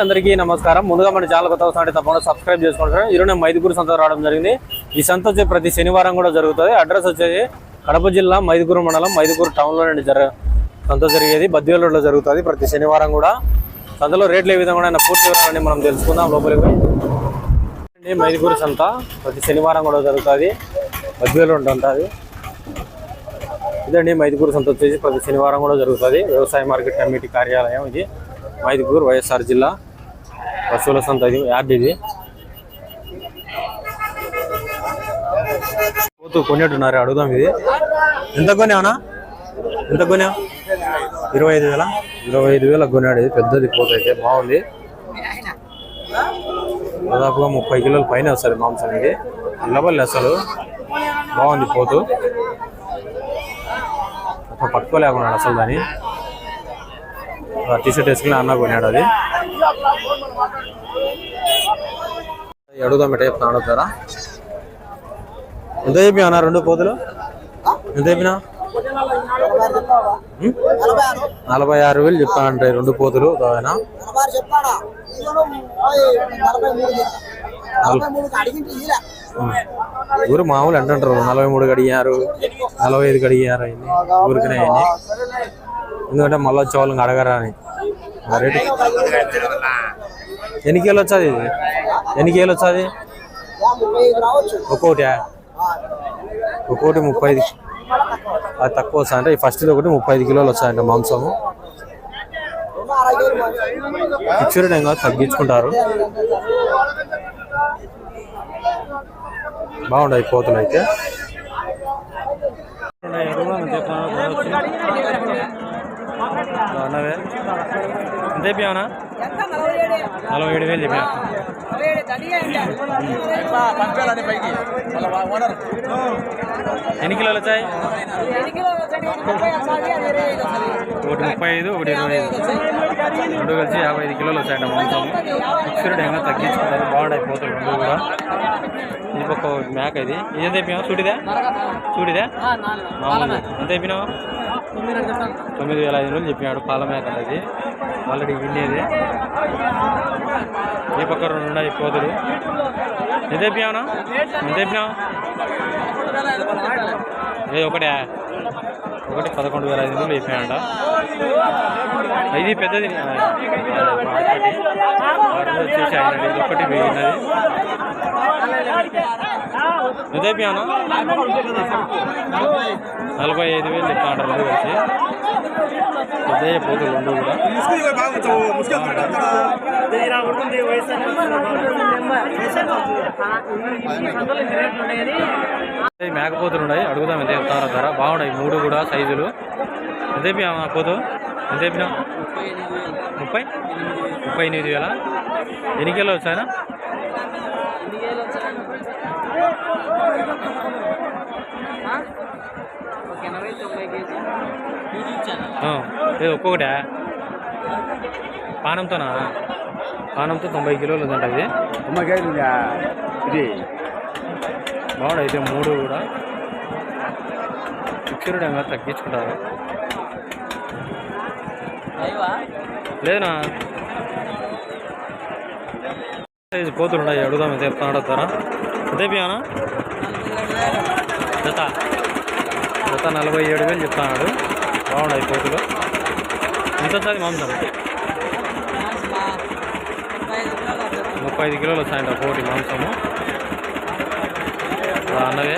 అందరికీ నమస్కారం. ముందుగా మన ఛానల్ కొత్త వస్తుంటే తప్పకుండా సబ్స్క్రైబ్ చేసుకుంటారు ఈరోజు మైదుకూరు సంత రావడం జరిగింది. ఈ సంత వచ్చి ప్రతి శనివారం కూడా జరుగుతుంది. అడ్రస్ వచ్చేది కడప జిల్లా మైదుకూరు మండలం మైదుకూరు టౌన్లో నుండి జర సంత జరిగేది. బద్వేల్ రోడ్లో జరుగుతుంది ప్రతి శనివారం కూడా. సంతలో రేట్లు ఏ విధంగా ఉన్నాయన్న పూర్తి వివరాలని మనం తెలుసుకుందాం. లోపలికి పోయి. మైదుకూరు సంత ప్రతి శనివారం కూడా జరుగుతుంది. బద్వేల్ రోడ్ ఉంటుంది ఇదండి మైదుకూరు సంత వచ్చేసి ప్రతి శనివారం కూడా జరుగుతుంది. వ్యవసాయ మార్కెట్ కమిటీ కార్యాలయం ఇది. మైదుకూరు వైఎస్ఆర్ జిల్లా పశువుల సంత ఇది యార్డ్ ఇది. పోతు కొనేట్టున్నారు అడుగుదాం ఇది. ఎంత కొనేవనా ఎంత కొనా ఇరవై ఐదు వేల? ఇరవై ఐదు వేల కొన్నాడు ఇది పెద్దది పోతు అయితే బాగుంది. దాదాపుగా ముప్పై కిలోల పైన వస్తుంది మాంసం ఇది నిలబడి అసలు. బాగుంది పోతు. అసలు పట్టుకోలేకున్నాడు అసలు దాన్ని. టీ షర్ట్ వేసుకుని అన్న కొన్నాడు అది. అడుగుదాం ఎట్ట చెప్తాను అడుగుతారా ఎంత చెప్పి అన్న రెండు పోతులు? ఎంత చెప్పినా? నలభై ఆరు. వేలు చెప్తా అంటే రెండు పోతులు ఆయన. ఊరు మామూలు అంటుంటారు నలభై మూడు అడిగారు నలభై ఐదు అడిగారు అయింది. ఊరికనే అయింది. ఎందుకంటే మళ్ళీ వచ్చే వాళ్ళని అడగరా అని. రేటు ఎన్ని వచ్చాది? ఇది ఎన్ని వచ్చాది? ఒక్కొక్కటి ఒక్కోటి ముప్పై ఐదు అది తక్కువ వస్తా అంటే ఈ ఫస్ట్ ఒకటి ముప్పై ఐదు కిలోలు వస్తాయంట మాంసము. ఫిక్స్డ్ తగ్గించుకుంటారు. బాగుంటాయి కోతులు అయితే. అన్నవే? ఎంత చెప్పావనా నలభై ఏడు వేలు చెప్పా ఎన్ని కిలోలు వచ్చాయి? ఒకటి ముప్పై ఐదు ఒకటి ఇరవై ఐదు. రెండు కలిసి యాభై ఐదు కిలోలు వచ్చాయంట మాంసం ఫిక్స్డ్ ఏమైనా తగ్గించుకుంటారు బాగుంటాయి పోతులు రెండు కూడా. ఇది ఒక మేక ఇది. ఇదేం తెప్పినావు చూడిదా చూడిదా ఎంత తెప్పినావు తొమ్మిది వేల ఐదు వందలు చెప్పినాడు పాల మేక అది ఆల్రెడీ విన్నేది ఈ పక్క రెండు ఉన్నాయి? కోతులు ఎంత తెప్పినావునా ఎంత చెప్పినావు? ఏ ఒకటే. ఒకటి పదకొండు వేల ఐదు వందలు చెప్పానంట ఇది పెద్దది. వచ్చేసి ఆయన ఇది ఒకటి పోయినది ఎంత నలభై ఐదు వేలు చెప్పాను రెండు వచ్చి. ఉదయ పోతులు రెండు కూడా. ఈ మేకపోతులు ఉన్నాయి. అడుగుదాం ఎంత చెప్తారా ధర. బాగున్నాయి. మూడు కూడా సైజులు. ఎంత చెప్పినా పోతు? ఎంత చెప్పినా ముప్పై? ముప్పై ఎనిమిది వేల. ఎన్నికల్లో వచ్చానా వచ్చాయనా? ఆ, పానంతోనా? పానంతో తొంభై కిలోలు ఉందంట ఇది. ఇది? బాగుంది అయితే మూడు కూడా. ఏమో తగ్గించుకుంటారు? లేదనా? సైజు కోతులు ఉన్నాయి అడుగుదాం ఎంత చెప్తాను అడుగుతారా ఎంత పియానా జత. జత నలభై ఏడు వేలు చెప్తాడు బాగున్నాయి కోతులు ఎంత వచ్చాది మాంసం. ముప్పై ఐదు కిలోలు వచ్చాయంట కోటి మాంసము. అన్నవే.